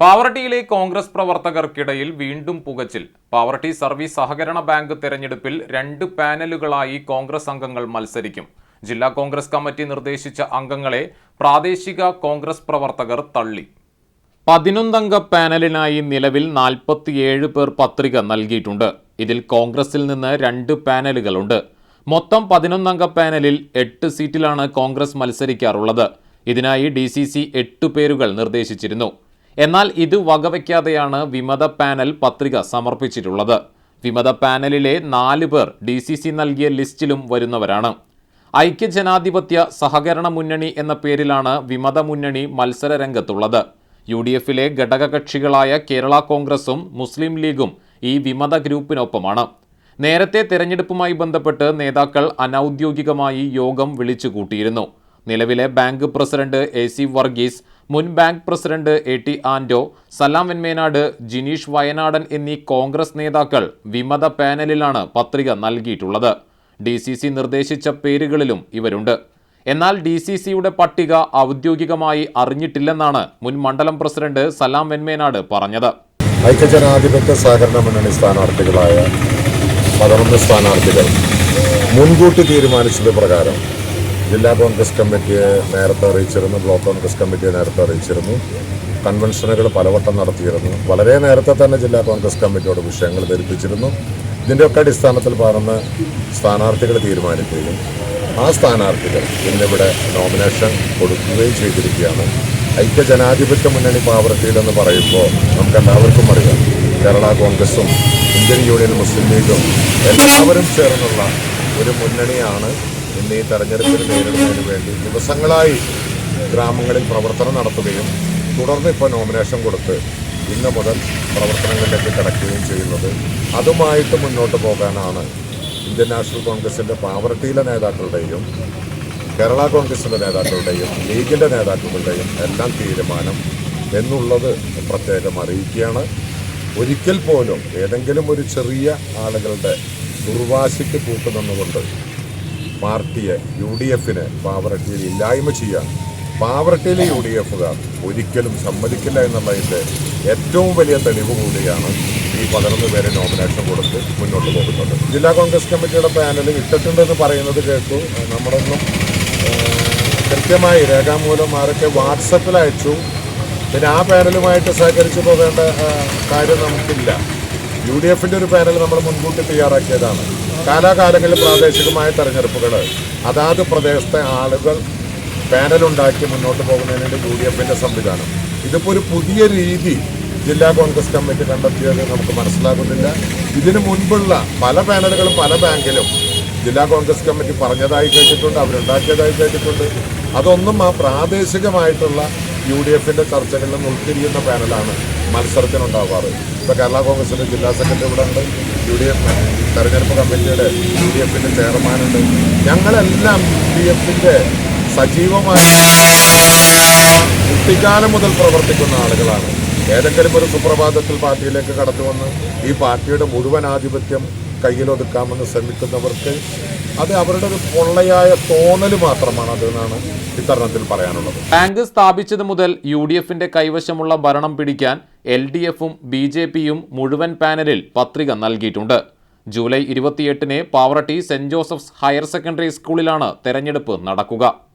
പാവറട്ടിയിലെ കോൺഗ്രസ് പ്രവർത്തകർക്കിടയിൽ വീണ്ടും പുകച്ചിൽ. പാവർട്ടി സർവീസ് സഹകരണ ബാങ്ക് തെരഞ്ഞെടുപ്പിൽ രണ്ട് പാനലുകളായി കോൺഗ്രസ് അംഗങ്ങൾ മത്സരിക്കും. ജില്ലാ കോൺഗ്രസ് കമ്മിറ്റി നിർദ്ദേശിച്ച അംഗങ്ങളെ പ്രാദേശിക കോൺഗ്രസ് പ്രവർത്തകർ തള്ളി. പതിനൊന്നംഗ പാനലിനായി നിലവിൽ നാൽപ്പത്തിയേഴ് പേർ പത്രിക നൽകിയിട്ടുണ്ട്. ഇതിൽ കോൺഗ്രസിൽ നിന്ന് രണ്ട് പാനലുകളുണ്ട്. മൊത്തം പതിനൊന്നംഗ പാനലിൽ എട്ട് സീറ്റിലാണ് കോൺഗ്രസ് മത്സരിക്കാറുള്ളത്. ഇതിനായി ഡി സി സി എട്ട് പേരുകൾ നിർദ്ദേശിച്ചിരുന്നു. എന്നാൽ ഇത് വകവയ്ക്കാതെയാണ് വിമത പാനൽ പത്രിക സമർപ്പിച്ചിട്ടുള്ളത്. വിമത പാനലിലെ നാല് പേർ ഡി സി സി നൽകിയ ലിസ്റ്റിലും വരുന്നവരാണ്. ഐക്യജനാധിപത്യ സഹകരണ മുന്നണി എന്ന പേരിലാണ് വിമത മുന്നണി മത്സര രംഗത്തുള്ളത് യു ഡി എഫിലെ ഘടകകക്ഷികളായ കേരള കോൺഗ്രസും മുസ്ലിം ലീഗും ഈ വിമത ഗ്രൂപ്പിനൊപ്പമാണ്. നേരത്തെ തെരഞ്ഞെടുപ്പുമായി ബന്ധപ്പെട്ട് നേതാക്കൾ അനൌദ്യോഗികമായി യോഗം വിളിച്ചു കൂട്ടിയിരുന്നു നിലവിലെ bank president A C Varghese മുൻ bank president A T Anto Salam Venmenad Jineesh Wayanadan എന്നീ കോൺഗ്രസ് നേതാക്കൾ വിമത പാനലിലാണ് പത്രിക നൽകിയിട്ടുള്ളത്. ഡി സി സി നിർദ്ദേശിച്ച പേരുകളിലും ഇവരുണ്ട്. എന്നാൽ ഡി സി സിയുടെ പട്ടിക ഔദ്യോഗികമായി അറിഞ്ഞിട്ടില്ലെന്നാണ് മുൻ മണ്ഡലം പ്രസിഡന്റ് സലാം വെന്മേനാട് പറഞ്ഞത്. ഐക്യജനാധിപത്യ സഹകരണ മുന്നണി സ്ഥാനാർത്ഥികളായ പതിനൊന്ന് സ്ഥാനാർത്ഥികൾ മുൻകൂട്ടി തീരുമാനിച്ചത് പ്രകാരം ജില്ലാ കോൺഗ്രസ് കമ്മിറ്റിയെ നേരത്തെ അറിയിച്ചിരുന്നു ബ്ലോക്ക് കോൺഗ്രസ് കമ്മിറ്റിയെ നേരത്തെ അറിയിച്ചിരുന്നു. കൺവെൻഷനുകൾ പലവട്ടം നടത്തിയിരുന്നു. വളരെ നേരത്തെ തന്നെ ജില്ലാ കോൺഗ്രസ് കമ്മിറ്റിയോട് വിഷയങ്ങൾ ധരിപ്പിച്ചിരുന്നു. ഇതിന്റെയൊക്കെ അടിസ്ഥാനത്തിൽ പറഞ്ഞ് സ്ഥാനാർത്ഥികൾ തീരുമാനിക്കുകയും ആ സ്ഥാനാർത്ഥികൾ ഇന്നിവിടെ നോമിനേഷൻ കൊടുക്കുകയും ചെയ്തിരിക്കുകയാണ്. ഐക്യജനാധിപത്യ മുന്നണി പാവർട്ടിയിലെന്ന് പറയുമ്പോൾ നമുക്ക് എല്ലാവർക്കും അറിയാം കേരള കോൺഗ്രസും ഇന്ത്യൻ യൂണിയൻ മുസ്ലിം ലീഗും എല്ലാവരും ചേർന്നുള്ള ഒരു മുന്നണിയാണ് ഇന്ന് ഈ തെരഞ്ഞെടുപ്പിൽ നേരിടുന്നതിന് വേണ്ടി ദിവസങ്ങളായി ഗ്രാമങ്ങളിൽ പ്രവർത്തനം നടത്തുകയും തുടർന്ന് ഇപ്പോൾ നോമിനേഷൻ കൊടുത്ത് ഇന്ന് മുതൽ പ്രവർത്തനങ്ങളിലേക്ക് കടക്കുകയും ചെയ്യുന്നത്. അതുമായിട്ട് മുന്നോട്ട് പോകാനാണ് ഇന്ത്യൻ നാഷണൽ കോൺഗ്രസിന്റെ പാവർട്ടിയിലെ നേതാക്കളുടെയും കേരള കോൺഗ്രസിന്റെ നേതാക്കളുടെയും ലീഗിന്റെ നേതാക്കളുടെയും എല്ലാം തീരുമാനം എന്നുള്ളത് പ്രത്യേകം അറിയിക്കുകയാണ്. ഒരിക്കൽ പോലും ഏതെങ്കിലും ഒരു ചെറിയ ആളുകളുടെ ദുർവാശിക്ക് കൂട്ടുനിന്നുകൊണ്ട് പാർട്ടിയെ യു ഡി എഫിന് പാവറട്ടിയിൽ ഇല്ലായ്മ ചെയ്യാൻ പാവറട്ടിയിലെ യു ഡി എഫുകാർ ഒരിക്കലും സമ്മതിക്കില്ല എന്നുള്ളതിന്റെ ഏറ്റവും വലിയ തെളിവ് കൂടിയാണ് ഈ പതിനൊന്ന് പേരെ നോമിനേഷൻ കൊടുത്ത് മുന്നോട്ട് പോകുന്നത്. ജില്ലാ കോൺഗ്രസ് കമ്മിറ്റിയുടെ പാനൽ ഇട്ടിട്ടുണ്ടെന്ന് പറയുന്നത് കേട്ടു. നമ്മളൊന്നും കൃത്യമായി രേഖാമൂലം ആരൊക്കെ വാട്സപ്പിൽ അയച്ചു. പിന്നെ ആ പാനലുമായിട്ട് സഹകരിച്ചു പോകേണ്ട കാര്യം നമുക്കില്ല. യു ഡി എഫിന്റെ ഒരു പാനൽ നമ്മൾ മുൻകൂട്ടി തയ്യാറാക്കിയതാണ്. കാലാകാലങ്ങളിൽ പ്രാദേശികമായ തെരഞ്ഞെടുപ്പുകൾ. അതാത് പ്രദേശത്തെ ആളുകൾ പാനലുണ്ടാക്കി മുന്നോട്ട് പോകുന്നതിന് യു ഡി എഫിന്റെ സംവിധാനം. ഇതിപ്പോൾ ഒരു പുതിയ രീതി ജില്ലാ കോൺഗ്രസ് കമ്മിറ്റി കണ്ടെത്തിയത് നമുക്ക് മനസ്സിലാകുന്നില്ല. ഇതിനു മുൻപുള്ള പല പാനലുകളും പല ബാങ്കിലും ജില്ലാ കോൺഗ്രസ് കമ്മിറ്റി പറഞ്ഞതായി കേട്ടിട്ടുണ്ട് അവരുണ്ടാക്കിയതായി കേട്ടിട്ടുണ്ട്. അതൊന്നും ആ പ്രാദേശികമായിട്ടുള്ള യു ഡി എഫിന്റെ ചർച്ചകളിൽ ഉൾത്തിരിയുന്ന പാനലാണ് മത്സരത്തിനുണ്ടാവാറ്. ഇപ്പൊ കേരള കോൺഗ്രസിന്റെ ജില്ലാ സെക്രട്ടറി ഇവിടെ ഉണ്ട്. യു ഡി എഫ് തെരഞ്ഞെടുപ്പ് കമ്മിറ്റിയുടെ യു ഡി എഫിന്റെ ചെയർമാനുണ്ട്. ഞങ്ങളെല്ലാം യു ഡി എഫിന്റെ സജീവമായ കുട്ടിക്കാലം മുതൽ പ്രവർത്തിക്കുന്ന ആളുകളാണ്. ഏതെങ്കിലും ഒരു സുപ്രഭാതത്തിൽ പാർട്ടിയിലേക്ക് കടന്നു വന്ന് ഈ പാർട്ടിയുടെ മുഴുവൻ ആധിപത്യം കയ്യിലൊതുക്കാമെന്ന് ശ്രമിക്കുന്നവർക്ക് അത് അവരുടെ ഒരു പൊള്ളയായ തോന്നൽ മാത്രമാണ് അതെന്നാണ് ഇത്തരണത്തിൽ പറയാനുള്ളത്. ബാങ്ക് സ്ഥാപിച്ചത് മുതൽ യു ഡി എഫിന്റെ കൈവശമുള്ള ഭരണം പിടിക്കാൻ എൽ ഡി എഫും ബി ജെ പിയും മുഴുവൻ പാനലിൽ പത്രിക നൽകിയിട്ടുണ്ട്. ജൂലൈ ഇരുപത്തിയെട്ടിന് Pavaratty Saint Joseph's higher secondary സ്കൂളിലാണ് തെരഞ്ഞെടുപ്പ് നടക്കുക.